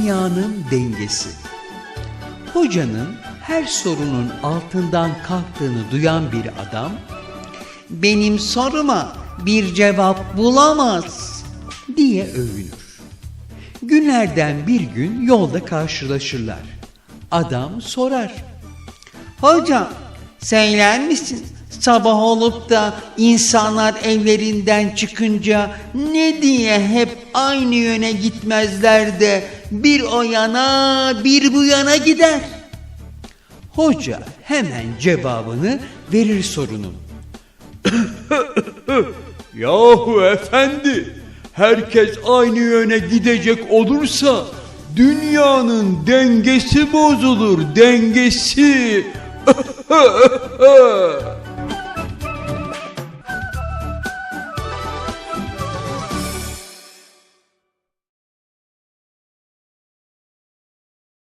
dünyanın dengesi. Hocanın her sorunun altından kalktığını duyan bir adam, benim soruma bir cevap bulamaz diye övünür. Günlerden bir gün yolda karşılaşırlar. Adam sorar. Hocam söyler misin sabah olup da insanlar evlerinden çıkınca ne diye hep aynı yöne gitmezler de bir o yana bir bu yana gider. Hoca hemen cevabını verir sorunun. Yahu efendi, herkes aynı yöne gidecek olursa dünyanın dengesi bozulur, dengesi.